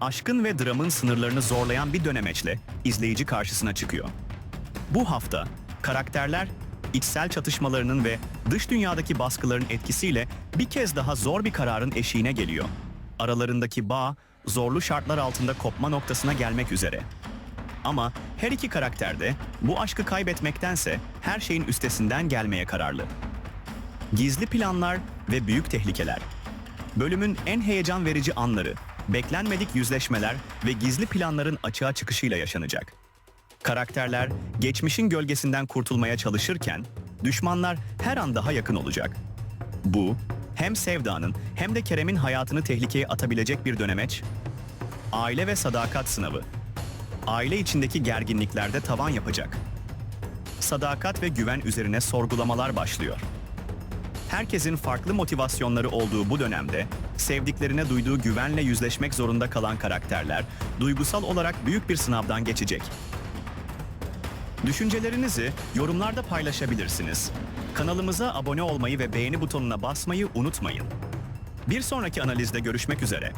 aşkın ve dramın sınırlarını zorlayan bir dönemeçle izleyici karşısına çıkıyor. Bu hafta karakterler içsel çatışmalarının ve dış dünyadaki baskıların etkisiyle bir kez daha zor bir kararın eşiğine geliyor. Aralarındaki bağ zorlu şartlar altında kopma noktasına gelmek üzere. Ama her iki karakter de bu aşkı kaybetmektense her şeyin üstesinden gelmeye kararlı. Gizli planlar ve büyük tehlikeler. Bölümün en heyecan verici anları, beklenmedik yüzleşmeler ve gizli planların açığa çıkışıyla yaşanacak. Karakterler geçmişin gölgesinden kurtulmaya çalışırken düşmanlar her an daha yakın olacak. Bu hem Sevda'nın hem de Kerem'in hayatını tehlikeye atabilecek bir dönemeç. Aile ve sadakat sınavı. Aile içindeki gerginliklerde tavan yapacak. Sadakat ve güven üzerine sorgulamalar başlıyor. Herkesin farklı motivasyonları olduğu bu dönemde sevdiklerine duyduğu güvenle yüzleşmek zorunda kalan karakterler duygusal olarak büyük bir sınavdan geçecek. Düşüncelerinizi yorumlarda paylaşabilirsiniz. Kanalımıza abone olmayı ve beğeni butonuna basmayı unutmayın. Bir sonraki analizde görüşmek üzere.